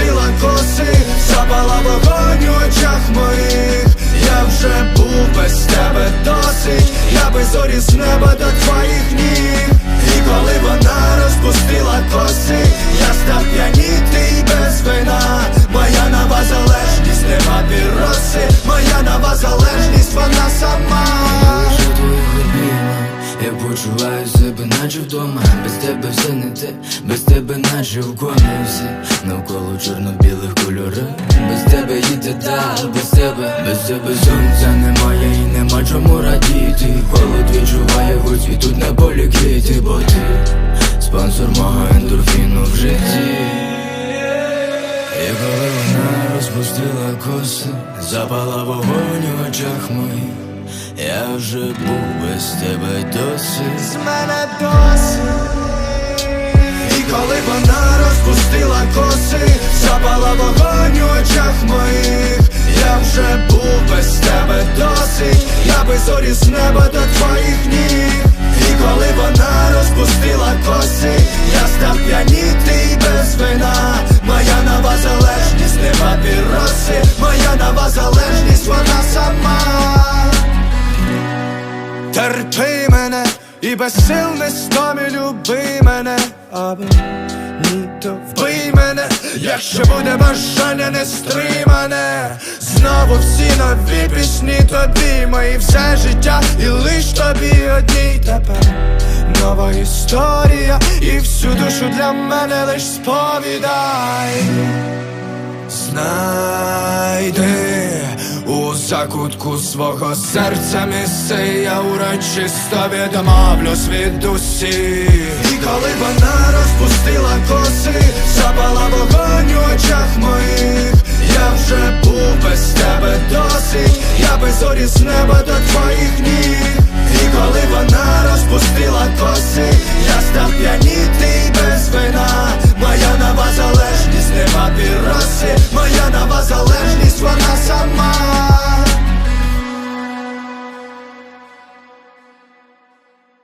опустила коси, запала вогонь у очах моїх, я вже був без тебе досить, я би зорі з неба до твоїх ніг, і коли вона розпустила коси, я став п'янітий без вина, моя нова залежність, нема піроси, моя нова залежність, вона сама. Я почуваю наче вдома. Без тебе все не те, без тебе наче в комісі Навколо чорно-білих кольорів. Без тебе їде дал, без тебе, без тебе сонця немає і нема чому радіти. Холод відчуває хоч і тут на полі квіти. Бо ти спонсор мого ендорфіну в житті. І коли вона розпустила коси, запала вогонь у очах моїх, я вже був без тебе досить. з мене досить І коли вона розпустила коси, запала вогонь у очах моїх, я вже був без тебе досить, я би зорі з неба до твоїх ніг. І коли вона розпустила і без сил не стомі люби мене, або ні, то вбий мене, якщо буде бажання не стримане. Знову всі нові пісні тобі, мої все життя, і лиш тобі одній тепер. Нова історія, і всю душу для мене лиш сповідай. Знайди закутку свого серця місце, я урочисто відмовлюсь від усіх І коли вона розпустила коси, запала вогонь у очах моїх, я вже був без тебе досить, я би зорі з неба до твоїх ніг. І коли вона розпустила